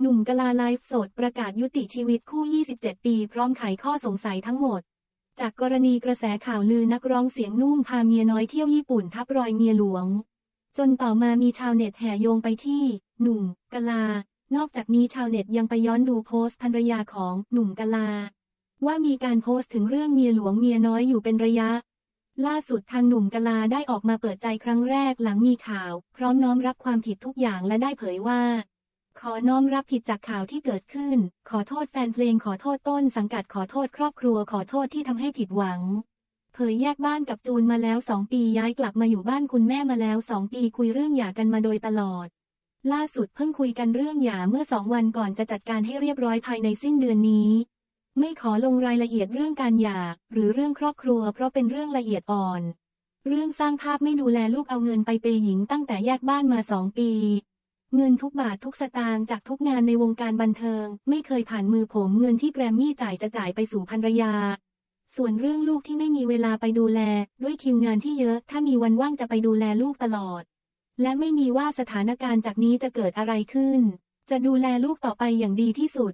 หนุ่มกลาไลฟ์สดประกาศยุติชีวิตคู่ 27 ปี พร้อมไขข้อสงสัยทั้งหมด จากกรณีกระแสข่าวลือนักร้องเสียงนุ่มพาเมียน้อยเที่ยวญี่ปุ่นทับรอยเมียหลวง จนต่อมามีชาวเน็ตแห่โยงไปที่ หนุ่มกลา นอกจากนี้ชาวเน็ตยังไปย้อนดูโพสต์ภรรยาของหนุ่มกลา ว่ามีการโพสต์ถึงเรื่องเมียหลวงเมียน้อยอยู่เป็นระยะ ล่าสุดทางหนุ่มกลาได้ออกมาเปิดใจครั้งแรกหลังมีข่าว พร้อมน้อมรับความผิดทุกอย่างและได้เผยว่า ขอน้อมรับผิดจากข่าวที่เกิดขึ้น ขอโทษแฟนเพลง ขอโทษต้นสังกัด ขอโทษครอบครัว ขอโทษที่ทำให้ผิดหวัง เผยแยกบ้านกับจูนมาแล้วสองปีย้ายกลับมาอยู่บ้านคุณแม่มาแล้วสองปีคุยเรื่องหย่ากันมาโดยตลอด ล่าสุดเพิ่งคุยกันเรื่องหย่าเมื่อสองวันก่อนจะจัดการให้เรียบร้อยภายในสิ้นเดือนนี้ ไม่ขอลงรายละเอียดเรื่องการหย่าหรือเรื่องครอบครัว เพราะเป็นเรื่องละเอียดอ่อน เรื่องสร้างภาพไม่ดูแลลูกเอาเงินไปเปย์หญิงตั้งแต่แยกบ้านมาสองปี เงินทุกบาททุกสตางค์จากทุกงานในวงการบันเทิง ไม่เคยผ่านมือผมเงินที่แกรมมี่จ่ายจะจ่ายไปสู่ภรรยา ส่วนเรื่องลูกที่ไม่มีเวลาไปดูแล ด้วยคิวงานที่เยอะ ถ้ามีวันว่างจะไปดูแลลูกตลอด และไม่มีว่าสถานการณ์จากนี้จะเกิดอะไรขึ้น จะดูแลลูกต่อไปอย่างดีที่สุด